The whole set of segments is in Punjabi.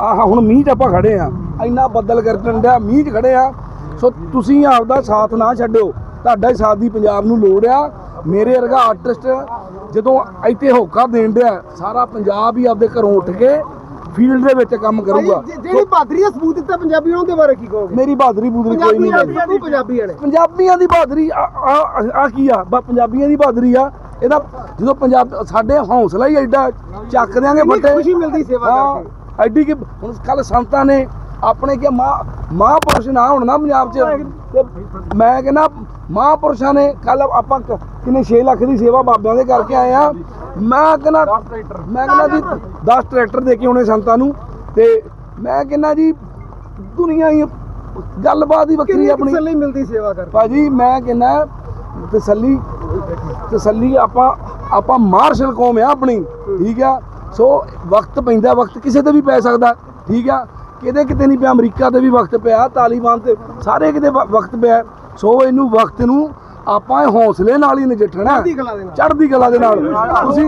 ਆਹ ਹੁਣ ਮੀਂਹ 'ਚ ਆਪਾਂ ਖੜੇ ਆ। ਇੰਨਾ ਬੱਦਲ ਗਰਜਣ ਡਿਆ ਮੀਂਹ 'ਚ ਖੜੇ ਆ। ਸੋ ਤੁਸੀਂ ਆਪਦਾ ਸਾਥ ਨਾ ਛੱਡਿਓ। ਤੁਹਾਡਾ ਹੀ ਸਾਥ ਦੀ ਪੰਜਾਬ ਨੂੰ ਲੋੜ ਆ। ਮੇਰੇ ਵਰਗਾ ਆਰਟਿਸਟ ਜਦੋਂ ਇੱਥੇ ਹੋਕਾ ਦੇਣ ਡਿਆ ਸਾਰਾ ਪੰਜਾਬ ਹੀ ਆਪਦੇ ਘਰੋਂ ਉੱਠ ਕੇ ਫੀਲਡ ਦੇ ਵਿੱਚ ਕੰਮ ਕਰੂਗਾ। ਜਿਹੜੀ ਬਹਾਦਰੀ ਦਾ ਸਬੂਤ ਦਿੱਤਾ ਪੰਜਾਬੀ ਉਹਨਾਂ ਦੇ ਬਾਰੇ ਕੀ ਕਹੋਗੇ? ਮੇਰੀ ਬਹਾਦਰੀ ਬੂਦਰੀ ਕੋਈ ਨਹੀਂ ਆ ਬਿਲਕੁਲ ਪੰਜਾਬੀ ਨੇ ਪੰਜਾਬੀਆਂ ਦੀ ਬਹਾਦਰੀ ਆ ਕੀ ਆ? ਪੰਜਾਬੀਆਂ ਦੀ ਬਹਾਦਰੀ ਆ। ਇਹਦਾ ਜਦੋਂ ਪੰਜਾਬ ਸਾਡੇ ਹੌਸਲਾ ਹੀ ਐਡਾ ਚੱਕ ਕਿੰਨੀ ਫੱਟੇ। ਖੁਸ਼ੀ ਮਿਲਦੀ ਸੇਵਾ ਹਾਂ, ਕਰਕੇ। ਐਡੀ ਕਿ ਹੁਣ ਕੱਲ ਸੰਤਾਂ ਨੇ ਆਪਣੇ ਕਿ ਮਾਂ ਮਹਾਂਪੁਰਸ਼ ਨਾ ਹੋਣ ਨਾ ਪੰਜਾਬ 'ਚ। ਤੇ ਮੈਂ ਕਹਿੰਦਾ ਮਹਾਂਪੁਰਸ਼ਾਂ ਨੇ ਕੱਲ ਆਪਾਂ ਕਿੰਨੇ 6 ਲੱਖ ਦੀ ਸੇਵਾ ਬਾਬਿਆਂ ਦੇ ਕਰਕੇ ਆਏ ਆ। ਮੈਂ ਕਹਿੰਦਾ ਮੈਂ ਕਹਿੰਦਾ ਜੀ 10 ਟਰੈਕਟਰ ਦੇ ਕੇ ਆਉਣੇ ਸੰਤਾਂ ਨੂੰ। ਤੇ ਮੈਂ ਕਹਿੰਦਾ ਜੀ ਦੁਨੀਆ ਹੀ ਗੱਲਬਾਤ ਹੀ ਵੱਖਰੀ ਆਪਣੀ। ਤਸੱਲੀ ਮਿਲਦੀ ਸੇਵਾ ਕਰਕੇ? ਭਾਜੀ ਮੈਂ ਕਹਿੰਦਾ ਤਸੱਲੀ ਤਸੱਲੀ ਆਪਾਂ ਆਪਾਂ ਮਾਰਸ਼ਲ ਕੌਮ ਆ ਆਪਣੀ ਠੀਕ ਆ? ਸੋ ਵਕਤ ਪੈਂਦਾ ਵਕਤ ਕਿਸੇ ਤੇ ਵੀ ਪੈ ਸਕਦਾ ਠੀਕ ਆ? ਕਿਤੇ ਕਿਤੇ ਨਹੀਂ ਪਿਆ ਅਮਰੀਕਾ ਤੇ ਵੀ ਵਕਤ ਪਿਆ ਤਾਲੀਬਾਨ ਤੇ ਸਾਰੇ ਕਿਤੇ ਵਕਤ ਪਿਆ। ਸੋ ਇਹਨੂੰ ਵਕਤ ਨੂੰ ਆਪਾਂ ਹੌਸਲੇ ਨਾਲ ਹੀ ਨਜਿੱਠਣਾ। ਚੜ੍ਹਦੀ ਕਲਾ ਦੇ ਨਾਲ। ਤੁਸੀਂ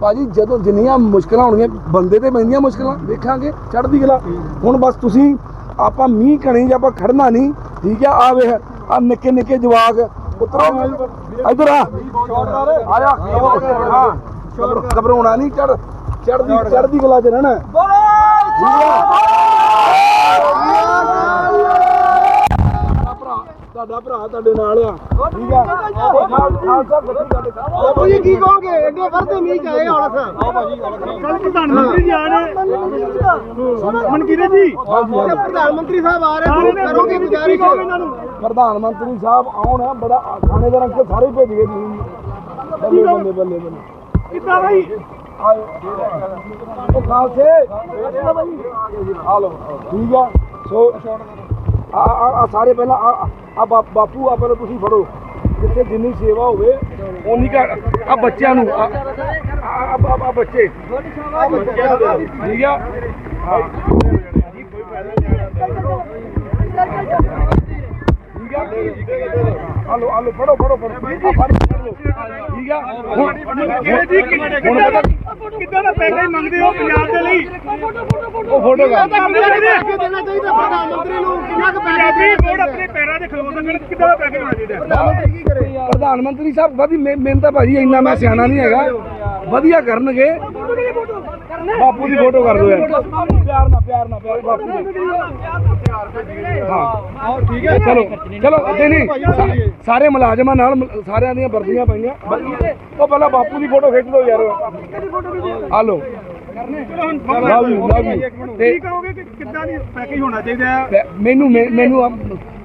ਭਾਜੀ ਜਦੋਂ ਜਿੰਨੀਆਂ ਮੁਸ਼ਕਲਾਂ ਹੋਣਗੀਆਂ ਬੰਦੇ ਤੇ ਪੈਂਦੀਆਂ ਮੁਸ਼ਕਲਾਂ ਵੇਖਾਂਗੇ ਚੜ੍ਹਦੀ ਕਲਾ। ਹੁਣ ਬਸ ਤੁਸੀਂ ਆਪਾਂ ਮੀਂਹ ਕਣੀ ਜਾਂ ਆਪਾਂ ਖੜਨਾ ਨਹੀਂ ਠੀਕ ਆ? ਆ ਵੇਖ ਆ ਨਿੱਕੇ ਨਿੱਕੇ ਜਵਾਕ ਪੁੱਤਰੋ ਇਧਰ ਆ। ਆ ਜਾ। ਹਾਂ। ਘਬਰਾਉਣਾ ਨਹੀਂ ਚੜ ਚੜ੍ਹਦੀ ਚੜ੍ਹਦੀ ਕਲਾ ਚ ਰਹਿਣਾ। ਤੁਹਾਡਾ ਭਰਾ ਤੁਹਾਡਾ ਭਰਾ ਤੁਹਾਡੇ ਨਾਲ ਆ। ਠੀਕ ਆ? ਬਾਬੂ ਜੀ ਕੀ ਕਹੋਗੇ? ਐਡੇ ਵਰਦੇ ਮੀਂਹ ਚ ਆਏ ਹੁਣ ਸਰ ਕੱਲ ਪ੍ਰਧਾਨ ਮੰਤਰੀ ਜੀ ਆ ਰਹੇ। ਮਨਕੀਰੇ ਜੀ। ਤੇ ਪ੍ਰਧਾਨ ਮੰਤਰੀ ਸਾਹਿਬ ਆ ਰਹੇ ਕਰੋਗੇ ਗੁਜ਼ਾਰਿਸ਼? ਪ੍ਰਧਾਨ ਮੰਤਰੀ ਸਾਹਿਬ ਆਉਣ ਬੜਾ ਥਾਣੇ ਦੇ ਰੰਗ ਸਾਰੇ ਭੇਜ ਗਏ ਜੀ। ਬੱਲੇ ਬੱਲੇ ਬੱਲੇ ਬੱਲੇ। ਕਿੱਦਾਂ ਭਾਈ ਆਏ ਉਹ ਖਾਲਸੇ। ਆ ਲਓ ਠੀਕ ਆ। ਸੋ ਆ ਆ ਆ ਸਾਰੇ ਪਹਿਲਾਂ ਆ ਬਾਪੂ ਆ ਪਹਿਲਾਂ ਤੁਸੀਂ ਫੜੋ। ਜਿੱਥੇ ਜਿੰਨੀ ਸੇਵਾ ਹੋਵੇ ਉਨੀ ਕਾ ਆ ਬੱਚਿਆਂ ਨੂੰ ਆ ਆ- ਬੱਚੇ। ਠੀਕ ਆ? ਹਾਂ। ਹਲੋ ਫੜੋ ਫੜੋ ਫੜੋ। ਫੜ। ਠੀਕ ਆ? ਹੁਣ ਜੀ ਹੁਣ ਕਿੱਦਾਂ ਦਾ ਪਤਾ ਕਿੱਦਾਂ ਦਾ ਪੈਸੇ ਮੰਗਦੇ ਹੋ ਪੰਜਾਬ ਦੇ ਲਈ? ਉਹ ਫੋਟੋ ਕਰ। ਦੇਣਾ ਚਾਹੀਦਾ ਪ੍ਰਧਾਨ ਮੰਤਰੀ ਨੂੰ? ਕਿੰਨਾ ਕੁ ਪੰਜਾਬੀ ਵੋਟ ਆਪਣੇ ਪੈਰਾਂ ਦੇ ਖਲੋ ਸਕਣ ਕਿੱਦਾਂ ਦਾ ਪੈਕੇਜ ਹੋਣਾ ਚਾਹੀਦਾ? ਪ੍ਰਧਾਨ ਮੰਤਰੀ ਕੀ ਕਰੇ? ਪ੍ਰਧਾਨ ਮੰਤਰੀ ਸਾਹਿਬ ਵਧੀ ਮੈਨੂੰ ਤਾਂ ਭਾਜੀ ਇੰਨਾ ਮੈਂ ਸਿਆਣਾ ਨਹੀਂ ਹੈਗਾ। ਵਧੀਆ ਕਰਨਗੇ। ਬਾਪੂ ਦੀ ਫੋਟੋ ਕਰ ਦਿਓ ਯਾਰ। ਪਿਆਰ ਨਾਲ ਪਿਆਰ ਨਾਲ ਪਿਆਰ ਬਾਪੂ ਦੀ ਹਾਂ। ਠੀਕ ਹੈ? ਚਲੋ ਚਲੋ ਨਹੀਂ। ਨਹੀਂ ਸਾਰੇ ਮੁਲਾਜ਼ਮਾਂ ਨਾਲ ਸਾਰਿਆਂ ਦੀਆਂ ਵਰਦੀਆਂ ਪਈਆਂ। ਉਹ ਪਹਿਲਾਂ ਬਾਪੂ ਦੀ ਫੋਟੋ ਖਿੱਚ ਦਿਓ ਯਾਰ। ਆ ਲਓ ਲਵ ਯੂ ਲਵ ਯੂ ਤੇ ਕੀ ਕਹੋਗੇ ਕਿ ਕਿੱਦਾਂ ਦੀ ਪੈਕੇਜ ਹੋਣਾ ਚਾਹੀਦਾ ਹੈ? ਮੈਨੂੰ ਮੈਨੂੰ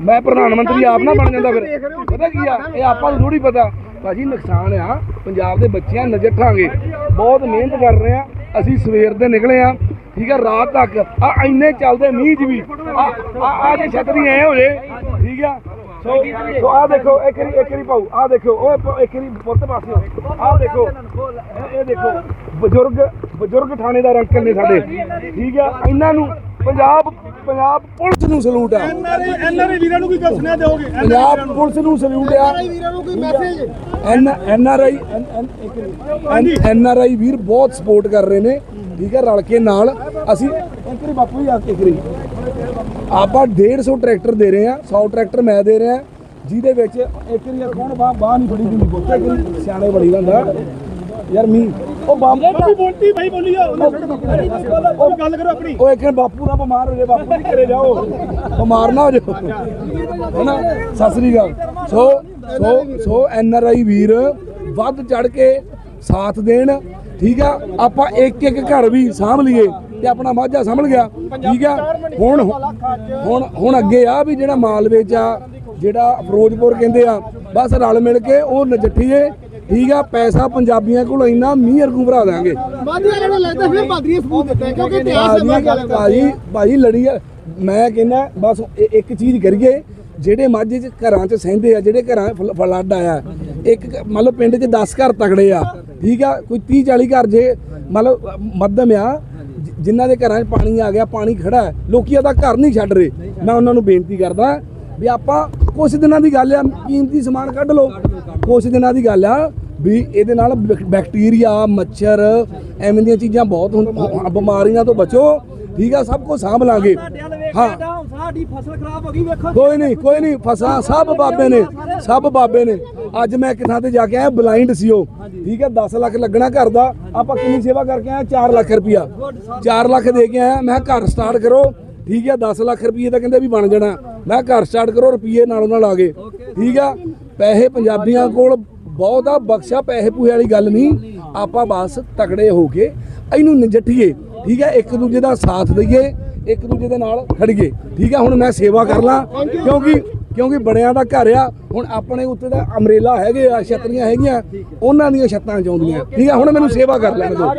ਮੈਂ ਪ੍ਰਧਾਨ ਮੰਤਰੀ ਆਪ ਨਾ ਬਣ ਜਾਂਦਾ ਫਿਰ। ਪਤਾ ਕੀ ਆ? ਇਹ ਆਪਾਂ ਨੂੰ ਥੋੜੀ ਪਤਾ। ਭਾਜੀ ਨੁਕਸਾਨ ਆ। ਪੰਜਾਬ ਦੇ ਬੱਚਿਆਂ ਨਜਿੱਠਾਂਗੇ ਬਹੁਤ ਮਿਹਨਤ ਕਰ ਰਹੇ ਆ। ਅਸੀਂ ਸਵੇਰ ਦੇ ਨਿਕਲੇ ਆ। ਠੀਕ ਆ ਰਾਤ ਤੱਕ। ਆ ਇੰਨੇ ਚੱਲਦੇ ਮੀਂਹ 'ਚ ਵੀ। ਆ ਆ- ਆ ਜੇ ਛਤਰੀ ਐ ਹੋ ਜੇ। ਠੀਕ ਆ? ਸੋ ਸੋ ਆ ਦੇਖੋ ਇੱਕ ਵਾਰੀ ਇੱਕ ਵਾਰੀ ਪਾਉ ਆ ਦੇਖੋ ਓਏ ਪ- ਇੱਕ ਵਾਰੀ ਪੁੱਤ ਪਾਸਿਓ ਆ ਦੇਖੋ। ਇਹ- ਇਹ ਦੇਖੋ ਬਜ਼ੁਰਗ ਬਜ਼ੁਰਗ ਥਾਣੇਦਾਰ ਅੰਕਲ ਨੇ ਸਾਡੇ। ਠੀਕ ਆ ਇਹਨਾਂ ਨੂੰ ਪੰਜਾਬ ਪੰਜਾਬ ਪੁਲਿਸ ਨੂੰ ਸਲੂਟ ਆ। ਐਨਆਰਆਈ ਵੀਰਾਂ ਨੂੰ ਕੀ ਸੁਣਿਆ ਦਿਓਗੇ? ਪੰਜਾਬ ਪੁਲਿਸ ਨੂੰ ਸਲੂਟ ਆ। ਵੀਰਾਂ ਨੂੰ ਕੋਈ message N N R I N R I ਵੀਰ ਬਹੁਤ ਸਪੋਰਟ ਕਰ ਰਹੇ ਨੇ। ਠੀਕ ਹੈ ਰਲ ਕੇ ਨਾਲ ਅਸੀਂ ਇੱਕ ਬਾਪੂ ਜੀ ਆ ਕੇ ਇੱਕ ਵਾਰੀ। ਆਪਾਂ 150 ਟਰੈਕਟਰ ਦੇ ਰਹੇ ਆ 100 ਟਰੈਕਟਰ ਮੈਂ ਦੇ ਰਿਹਾ ਜਿਹਦੇ ਵਿੱਚ ਇੱਕ ਵਾਰੀ ਕੌਣ ਬਾਹ ਬਾਹ ਨਹੀਂ ਫੜੀ ਪੁੱਤ ਇੱਕ ਵਾਰੀ ਸਿਆਣੇ ਬੜੀ ਜਾਂਦਾ ਯਾਰ ਮੀ ਉਹ ਬਾਪੂ ਬੋਲਤੀ ਭਾਈ ਬੋਲੀ ਆ ਉਹ ਗੱਲ ਕਰੋ ਆਪਣੀ। ਉਹ ਇੱਕ ਬਾਪੂ ਦਾ ਬਿਮਾਰ ਹੋ ਜਾਏ ਬਾਪੂ ਵੀ ਘਰੇ ਜਾਓ। ਬਿਮਾਰ ਨਾ ਹੋ ਜਾਓ। ਹੈਨਾ? ਸਤਿ ਸ੍ਰੀ ਅਕਾਲ। ਸੋ ਸੋ ਸੋ ਐਨ ਆਰ ਆਈ ਵੀਰ ਵੱਧ ਚੜ ਕੇ ਸਾਥ ਦੇਣ ਠੀਕ ਆ? ਆਪਾਂ ਇੱਕ ਇੱਕ ਘਰ ਵੀ ਸਾਂਭ ਲਈਏ। ਤੇ ਆਪਣਾ ਮਾਝਾ ਸੰਭਲ ਗਿਆ। ਠੀਕ ਆ? ਹੁਣ ਹੁਣ ਹੁਣ ਅੱਗੇ ਆ ਵੀ ਜਿਹੜਾ ਮਾਲਵੇ ਚ ਆ ਜਿਹੜਾ ਫਿਰੋਜ਼ਪੁਰ ਕਹਿੰਦੇ ਆ ਬਸ ਰਲ ਮਿਲ ਕੇ ਉਹ ਨਜਿੱਠੀਏ। ਠੀਕ ਆ? ਪੈਸਾ ਪੰਜਾਬੀਆਂ ਕੋਲ ਇੰਨਾ ਮੀਂਹ ਵਰਗੂ ਭਰਾ ਦਾਂਗੇ ਵਾਲਿਆਂ ਨੂੰ ਲੱਗਦਾ ਫਿਰ ਬਹਾਦਰੀ ਦਾ ਸਬੂਤ ਦਿੱਤਾ ਹੈ, ਕਿਉਂਕਿ ਇਤਿਹਾਸ ਹੈ ਮਾਦੀ ਵਾਲਿਆਂ ਦਾ ਭਾਜੀ ਭਾਜੀ ਲੜੀ ਆ। ਮੈਂ ਕਹਿੰਦਾ ਬਸ ਇੱਕ ਚੀਜ਼ ਕਰੀਏ ਜਿਹੜੇ ਮਾਝੇ ਚ ਘਰਾਂ ਚ ਸਹਿੰਦੇ ਆ ਜਿਹੜੇ ਘਰਾਂ ਫਲ- ਫਲੱਡ ਆਇਆ ਇੱਕ ਲਓ ਪਿੰਡ ਚ 10 ਘਰ ਤਗੜੇ ਆ। ਠੀਕ ਆ? ਕੋਈ 30 40 ਘਰ ਜੇ ਅ, ਮੱਧਮ ਆ। ਜਿਨ੍ਹਾਂ ਦੇ ਘਰਾਂ 'ਚ ਪਾਣੀ ਆ ਗਿਆ ਪਾਣੀ ਖੜਾ ਹੈ, ਲੋਕੀ ਉਹਦਾ ਘਰ ਨਹੀਂ ਛੱਡ ਰਹੇ। ਮੈਂ ਉਹਨਾਂ ਨੂੰ ਬੇਨਤੀ ਕਰਦਾ ਵੀ ਆਪਾਂ ਕੁਝ ਦਿਨਾਂ ਦੀ ਗੱਲ ਆ ਕੀਮਤੀ ਸਮਾਨ ਕੱਢ ਲਓ। ਕੁਝ ਦਿਨਾਂ ਦੀ ਗੱਲ ਆ ਵੀ ਇਹਦੇ ਨਾਲ ਬੈਕ- ਬੈਕਟੀਰੀਆ ਮੱਛਰ ਐਵੇਂ ਦੀਆਂ ਚੀਜ਼ਾਂ ਬਹੁਤ ਬਿਮਾਰੀਆਂ ਤੋਂ ਬਚੋ। ਠੀਕ ਆ ਸਭ ਕੁਝ ਸਾਂਭ ਲਾਂਗੇ। ਹਾਂ। ਸਾਡੀ ਫਸਲ ਖਰਾਬ ਹੋ ਗਈ ਵੇਖੋ। ਕੋਈ ਨਹੀਂ ਕੋਈ ਨਹੀਂ ਫਸਾਂ ਸਭ ਬਾਬੇ ਨੇ ਸਭ ਬਾਬੇ ਨੇ। ਅੱਜ ਮੈਂ ਕਿਥਾਂ ਤੇ ਜਾ ਕੇ ਆਇਆ ਬਲਾਈਂਡ ਸੀ ਉਹ। ਠੀਕ ਹੈ 10 ਲੱਖ ਲੱਗਣਾ ਘਰ ਦਾ। ਆਪਾਂ ਕਿੰਨੀ ਸੇਵਾ ਕਰਕੇ ਆਏ? 4 ਲੱਖ ਰੁਪਿਆ 4 ਲੱਖ ਦੇ ਕੇ ਆਇਆ ਮੈਂ ਘਰ ਸਟਾਰਟ ਕਰੋ। ਠੀਕ ਹੈ 10 ਲੱਖ ਰੁਪਏ ਦਾ ਕਹਿੰਦੇ ਵੀ ਬਣ ਜਾਣਾ। ਮੈਂ ਘਰ ਸਟਾਰਟ ਕਰੋ ਰੁਪਏ ਨਾਲੋਂ ਨਾਲ ਆ ਗਏ। ਠੀਕ ਆ ਪੈਸੇ ਪੰਜਾਬੀਆਂ ਕੋਲ ਬਹੁਤ ਬਖਸ਼ਾ ਪੈਸੇ ਪੂਹੇ ਵਾਲੀ ਗੱਲ ਨਹੀਂ। ਆਪਾਂ ਬਸ ਤਕੜੇ ਹੋ ਕੇ ਇਹਨੂੰ ਨਜਿੱਠੀਏ। ਠੀਕ ਹੈ ਇੱਕ ਦੂਜੇ ਦਾ ਸਾਥ ਦਈਏ। ਇੱਕ ਦੂਜੇ ਦੇ ਨਾਲ ਖੜੀਏ। ਠੀਕ ਆ, ਹੁਣ ਮੈਂ ਸੇਵਾ ਕਰ ਲਾਂ, ਕਿਉਂਕਿ ਕਿਉਂਕਿ ਬੜਿਆਂ ਦਾ ਘਰ ਆ। ਹੁਣ ਆਪਣੇ ਉੱਤੇ ਦਾ ਅਮਰੇਲਾ ਹੈਗੇ ਆ ਛਤਰੀਆਂ ਹੈਗੀਆਂ, ਉਹਨਾਂ ਦੀਆਂ ਛੱਤਾਂ ਚਾਉਂਦੀਆਂ ਠੀਕ ਆ, ਹੁਣ ਮੈਨੂੰ ਸੇਵਾ ਕਰ ਲੈਣ ਦਿਓ।